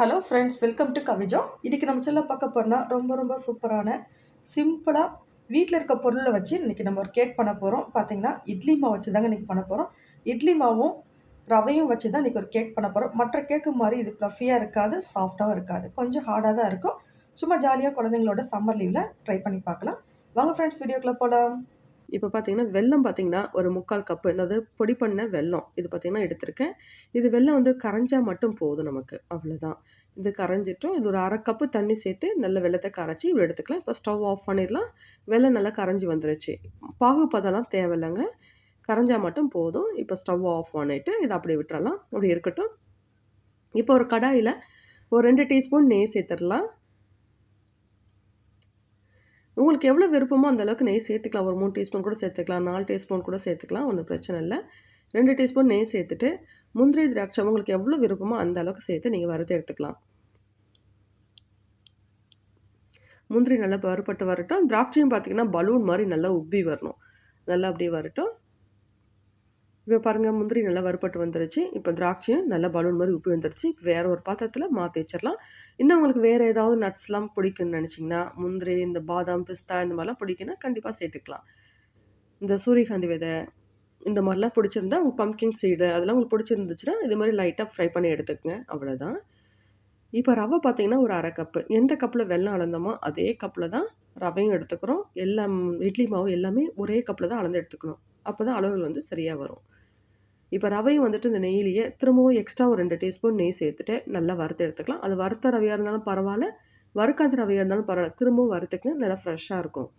Hello friends welcome to Kavija இன்றைக்கி நம்ம சொல்ல பார்க்க போகிறோம்னா ரொம்ப ரொம்ப சூப்பரான சிம்பிளாக வீட்டில் இருக்க பொருளை வச்சு இன்றைக்கி நம்ம ஒரு கேக் பண்ண போகிறோம் பார்த்தீங்கன்னா இட்லி மாவு வச்சு தாங்க இன்றைக்கி பண்ண போகிறோம் இட்லி மாவும் ரவையும் வச்சு தான் இன்றைக்கி ஒரு கேக் பண்ண போகிறோம் மற்ற கேக்கு மாதிரி இது ப்ளஃபியாக இருக்காது சாஃப்டாகவும் இருக்காது. கொஞ்சம் ஹார்டாக தான் இருக்கும். சும்மா ஜாலியாக குழந்தைங்களோட சம்மர் லீவில் ட்ரை பண்ணி பார்க்கலாம். வாங்க ஃப்ரெண்ட்ஸ் வீடியோக்குள்ளே போகலாம் இப்போ பார்த்தீங்கன்னா வெல்லம் பார்த்தீங்கன்னா ஒரு முக்கால் கப்பு அதாவது பொடி பண்ண வெல்லம் இது பார்த்தீங்கன்னா எடுத்திருக்கேன். இது வெல்லம் வந்து கரைஞ்சால் மட்டும் போதும் நமக்கு அவ்வளோதான் இது கரைஞ்சிட்டும் இது ஒரு அரை கப்பு தண்ணி சேர்த்து நல்ல வெள்ளத்தை கரைச்சி இவ்வளோ எடுத்துக்கலாம். இப்போ ஸ்டவ் ஆஃப் பண்ணிடலாம். வெள்ளம் நல்லா கரைஞ்சி வந்துருச்சு. பாகு பதம்லாம் தேவையில்லைங்க. கரைஞ்சால் மட்டும் போதும். இப்போ ஸ்டவ் ஆஃப் பண்ணிவிட்டு இதை அப்படியே விட்டுறலாம். அப்படி இருக்கட்டும். இப்போ ஒரு கடாயில் ஒரு ரெண்டு டீஸ்பூன் நெய் சேர்த்துடலாம். உங்களுக்கு எவ்வளோ விருப்பமோ அந்த அளவுக்கு நெய் சேர்த்துக்கலாம். ஒரு மூணு டீஸ்பூன் கூட சேர்த்துக்கலாம். நாலு டீஸ்பூன் கூட சேர்த்துக்கலாம். ஒன்றும் பிரச்சனை இல்லை. ரெண்டு டீஸ்பூன் நெய் சேர்த்துட்டு முந்திரி திராட்சை உங்களுக்கு எவ்வளோ விருப்பமோ அந்த அளவுக்கு சேர்த்து நீங்கள் வறுத்து எடுத்துக்கலாம். முந்திரி நல்லா வறுப்பட்டு வரட்டும். திராட்சையும் பார்த்திங்கன்னா பலூன் மாதிரி நல்லா உப்பி வரணும். நல்லா அப்படியே வரட்டும். இப்போ பாருங்கள் முந்திரி நல்லா வறுபட்டு வந்துருச்சு. இப்போ திராட்சையும் நல்லா பலூன் மாதிரி உப்பி வந்துருச்சு. இப்போ வேறு ஒரு பாத்திரத்தில் மாற்றி வச்சிடலாம். இன்னும் உங்களுக்கு வேறு ஏதாவது நட்ஸ்லாம் பிடிக்குன்னு நினச்சிங்கன்னா முந்திரி இந்த பாதாம் பிஸ்தா இந்த மாதிரிலாம் பிடிக்குன்னா கண்டிப்பாக சேர்த்துக்கலாம். இந்த சூரியகாந்தி விதை இந்த மாதிரிலாம் பிடிச்சிருந்தா உங்கள் பம்கிங் சீடு அதெல்லாம் உங்களுக்கு பிடிச்சிருந்துச்சுன்னா இது மாதிரி லைட்டாக ஃப்ரை பண்ணி எடுத்துக்கங்க. அவ்வளோதான் இப்போ ரவை பார்த்தீங்கன்னா ஒரு அரை கப்பு எந்த கப்பில் வெள்ளம் அளந்தோமோ அதே கப்பில் தான் ரவையும் எடுத்துக்கிறோம். எல்லாம் இட்லி மாவு எல்லாமே ஒரே கப்பில் தான் அளந்து எடுத்துக்கணும். அப்போ தான் அளவுகள் வந்து சரியாக வரும். இப்போ ரவையும் வந்துட்டு இந்த நெய்லேயே திரும்பவும் எக்ஸ்ட்ரா ஒரு ரெண்டு டீஸ்பூன் நெய் சேர்த்துட்டு நல்லா வறுத்து எடுத்துக்கலாம். அது வறுத்த ரவையாக இருந்தாலும் பரவாயில்ல வறுக்காத ரவையாக இருந்தாலும் பரவாயில்ல. திரும்பவும் வறுத்துக்கு நல்லா ஃப்ரெஷ்ஷாக இருக்கும்.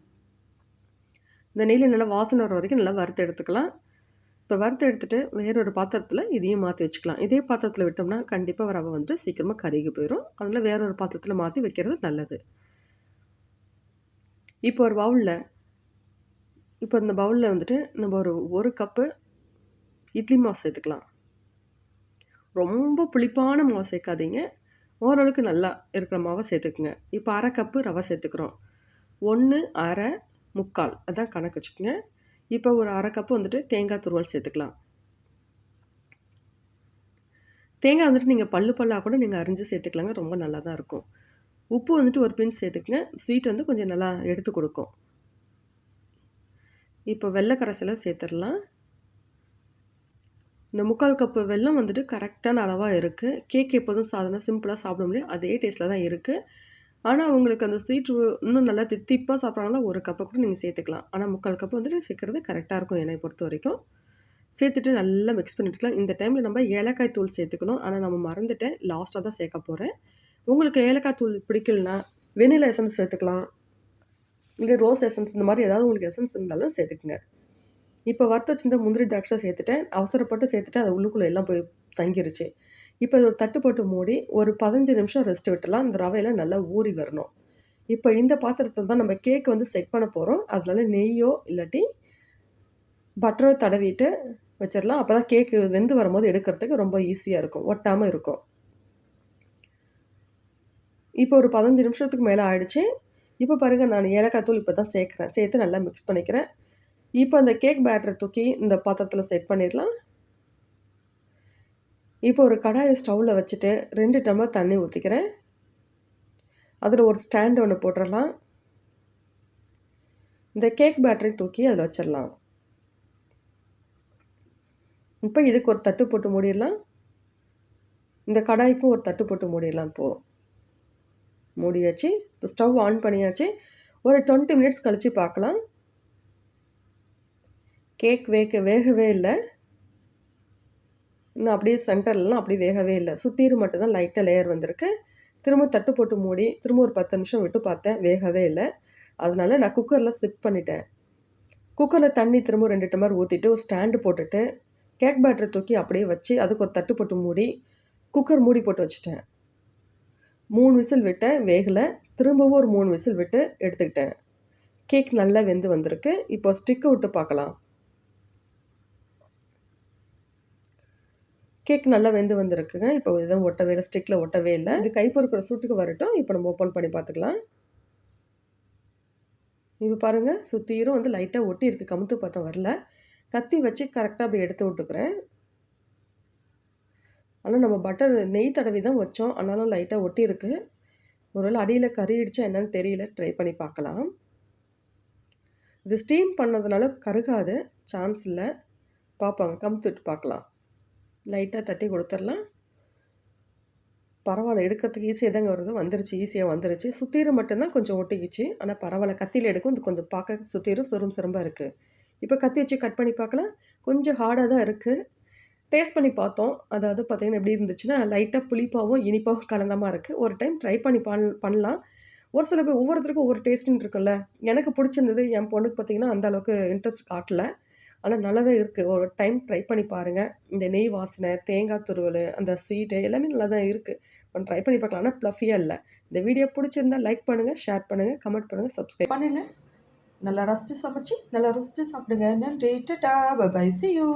இந்த நெய்யில் நல்லா வாசனை வர வரைக்கும் நல்லா வறுத்து எடுத்துக்கலாம். இப்போ வறுத்து எடுத்துகிட்டு வேறொரு பாத்திரத்தில் இதையும் மாற்றி வச்சுக்கலாம். இதே பாத்திரத்தில் விட்டோம்னா கண்டிப்பாக ரவை வந்துட்டு சீக்கிரமாக கருகி போயிடும் அதனால் வேறொரு பாத்திரத்தில் மாற்றி வைக்கிறது நல்லது. இப்போ ஒரு பவுலில் இப்போ இந்த பவுலில் வந்துட்டு நம்ம ஒரு ஒரு கப்பு இட்லி மாவு சேர்த்துக்கலாம். ரொம்ப புளிப்பான மாவு சேர்க்காதீங்க. ஓரளவுக்கு நல்லா இருக்கிற மாவை சேர்த்துக்குங்க. இப்போ அரை கப்பு ரவை சேர்த்துக்கிறோம். ஒன்று அரை முக்கால். அதான் கணக்கு வச்சுக்கோங்க. இப்போ ஒரு அரை கப்பு வந்துட்டு தேங்காய் துருவல் சேர்த்துக்கலாம். தேங்காய் வந்துட்டு நீங்கள் பல்லு பல்லாக கூட நீங்கள் அரிஞ்சு சேர்த்துக்கலாங்க. ரொம்ப நல்லா தான் இருக்கும். உப்பு வந்துட்டு ஒரு பின் சேர்த்துக்குங்க. ஸ்வீட் வந்து கொஞ்சம் நல்லா எடுத்து கொடுக்கும். இப்போ வெள்ளை கரைசலை சேர்த்துடலாம். இந்த முக்கால் கப்பு வெல்லம் வந்துட்டு கரெக்டான அளவாக இருக்குது கேக் எப்போதும் சாதனை சிம்பிளாக சாப்பிட முடியும். அதே டேஸ்ட்டில் தான் இருக்குது ஆனால் உங்களுக்கு அந்த ஸ்வீட் இன்னும் நல்லா தித்திப்பாக சாப்பிட்றாங்களா ஒரு கப்பை கூட நீங்கள் சேர்த்துக்கலாம். ஆனால் முக்கால் கப்பு வந்துட்டு சேர்க்குறது கரெக்டாக இருக்கும் என்னை பொறுத்த வரைக்கும். சேர்த்துட்டு நல்லா மிக்ஸ் பண்ணிட்டுக்கலாம் இந்த டைமில் நம்ம ஏலக்காய் தூள் சேர்த்துக்கணும். ஆனால் நம்ம மறந்துட்டேன். லாஸ்ட்டாக தான் சேர்க்க போகிறேன் உங்களுக்கு ஏலக்காய் தூள் பிடிக்கலனா வெனிலா எசன்ஸ் சேர்த்துக்கலாம். இல்லை ரோஸ் எசன்ஸ் இந்த மாதிரி ஏதாவது உங்களுக்கு எசன்ஸ் இருந்தாலும் சேர்த்துக்குங்க. இப்போ வறுத்து வச்சிருந்த முந்திரி திராட்சை சேர்த்துட்டேன். அவசரப்பட்டு சேர்த்துட்டு அது உள்ளுக்குள்ளே எல்லாம் போய் தங்கிருச்சு. இப்போ இது ஒரு தட்டு போட்டு மூடி ஒரு பதினஞ்சு நிமிஷம் ரெஸ்ட் விட்டுலாம் அந்த ரவையில் நல்லா ஊறி வரணும். இப்போ இந்த பாத்திரத்தில் தான் நம்ம கேக் வந்து செட் பண்ண போகிறோம் அதனால நெய்யோ இல்லாட்டி பட்டரோ தடவிட்டு வச்சிடலாம். அப்போ தான் கேக்கு வெந்து வரும்போது எடுக்கிறதுக்கு ரொம்ப ஈஸியாக இருக்கும். ஒட்டாமல் இருக்கும். இப்போ ஒரு பதினஞ்சு நிமிஷத்துக்கு மேலே ஆயிடுச்சு. இப்போ பாருங்கள் நான் ஏலக்காய் தூள் இப்போ தான் சேர்க்குறேன். சேர்த்து நல்லா மிக்ஸ் பண்ணிக்கிறேன். இப்போ அந்த கேக் பேட்டரை தூக்கி இந்த பாத்திரத்தில் செட் பண்ணிடலாம். இப்போ ஒரு கடாயை ஸ்டவ்வில் வச்சுட்டு ரெண்டு டம்ளர் தண்ணி ஊற்றிக்கிறேன் அதில் ஒரு ஸ்டாண்ட் ஒன்று போட்டுடலாம் இந்த கேக் பேட்டரை தூக்கி அதில் வச்சிடலாம். இப்போ இதுக்கு ஒரு தட்டு போட்டு மூடிடலாம். இந்த கடாய்க்கும் ஒரு தட்டு போட்டு மூடிடலாம் இப்போது மூடியாச்சு. இப்போ ஸ்டவ் ஆன் பண்ணியாச்சு. ஒரு டுவெண்ட்டி மினிட்ஸ் கழித்து பார்க்கலாம் கேக் வேக வேகவே இல்லை. இன்னும் அப்படியே சென்டர்லாம் அப்படியே வேகவே இல்லை. சுத்தீர் மட்டும்தான் லைட்டாக லேயர் வந்திருக்கு. திரும்ப தட்டு போட்டு மூடி திரும்ப ஒரு பத்து நிமிஷம் விட்டு பார்த்தேன் வேகவே இல்லை. அதனால நான் குக்கரில் சிப் பண்ணிட்டேன். குக்கரில் தண்ணி திரும்ப ரெண்டு டம்ளர் ஊற்றிட்டு ஒரு ஸ்டாண்டு போட்டுட்டு கேக் பேட்டரை தூக்கி அப்படியே வச்சு அதுக்கு ஒரு தட்டு போட்டு மூடி குக்கர் மூடி போட்டு வச்சுட்டேன். மூணு விசில் விட்டேன் வேகலை. திரும்பவும் ஒரு மூணு விசில் விட்டு எடுத்துக்கிட்டேன். கேக் நல்லா வெந்து வந்திருக்கு. இப்போ ஸ்டிக்கை விட்டு பார்க்கலாம். கேக் நல்லா வெந்து வந்திருக்குங்க. இப்போ எதுவும் ஒட்டவே இல்லை ஸ்டிக்கில் ஒட்டவே இல்லை. இது கை பொறுக்கிற சூட்டுக்கு வரட்டும். இப்போ நம்ம ஓப்பன் பண்ணி பார்த்துக்கலாம். இப்போ பாருங்கள் சுற்றியும் வந்து லைட்டாக ஒட்டி இருக்குது கமுத்து பார்த்தா வரல. கத்தி வச்சு கரெக்டாக அப்படி எடுத்து விட்டுக்கிறேன். ஆனால் நம்ம பட்டர் நெய் தடவி தான் வச்சோம். ஆனாலும் லைட்டாக ஒட்டி இருக்குது ஒருவேளை அடியில் கறி இடிச்சா என்னன்னு தெரியல. ட்ரை பண்ணி பார்க்கலாம். இது ஸ்டீம் பண்ணதுனால கருகாது. சான்ஸ் இல்லை. பார்ப்பாங்க கமுத்துட்டு பார்க்கலாம். லைட்டாக தட்டி கொடுத்துடலாம் பரவாயில்ல எடுக்கிறதுக்கு ஈஸியாக தாங்க வருது. வந்துருச்சு ஈஸியாக வந்துருச்சு. சுத்தீரம் மட்டும்தான் கொஞ்சம் ஒட்டிக்கிச்சு. ஆனால் பரவாயில்ல கத்தியில் எடுக்கும். இது கொஞ்சம் பார்க்க சுத்தீரும் சுரும் சுரும்பாக இருக்குது இப்போ கத்தி வச்சு கட் பண்ணி பார்க்கலாம். கொஞ்சம் ஹார்டாக தான் இருக்குது டேஸ்ட் பண்ணி பார்த்தோம். அதாவது பார்த்திங்கன்னா எப்படி இருந்துச்சுன்னா லைட்டாக புளிப்பாகவும் இனிப்பாகவும் கலந்தமாக இருக்குது ஒரு டைம் ட்ரை பண்ணி பண் பண்ணலாம். ஒரு சில பேர் ஒவ்வொருத்தருக்கும் ஒவ்வொரு டேஸ்ட்டுன்னு இருக்குல்ல எனக்கு பிடிச்சிருந்தது என் பொண்ணுக்கு பார்த்திங்கன்னா அந்த அளவுக்கு இன்ட்ரெஸ்ட் காட்டலை. ஆனால் நல்லதாக இருக்குது ஒரு டைம் ட்ரை பண்ணி பாருங்கள் இந்த நெய் வாசனை தேங்காய் துருவல் அந்த ஸ்வீட்டு எல்லாமே நல்லா தான் இருக்குது ஒன்று ட்ரை பண்ணி பார்க்கலாம். ஆனால் ப்ளஃபியாக இல்லை. இந்த வீடியோ பிடிச்சிருந்தா லைக் பண்ணுங்கள் ஷேர் பண்ணுங்கள் கமெண்ட் பண்ணுங்கள் சப்ஸ்கிரைப் பண்ணுங்கள் நல்லா ரசித்து சமைச்சு நல்லா ரசித்து சாப்பிடுங்க. நன்றி. Ta-ta by C you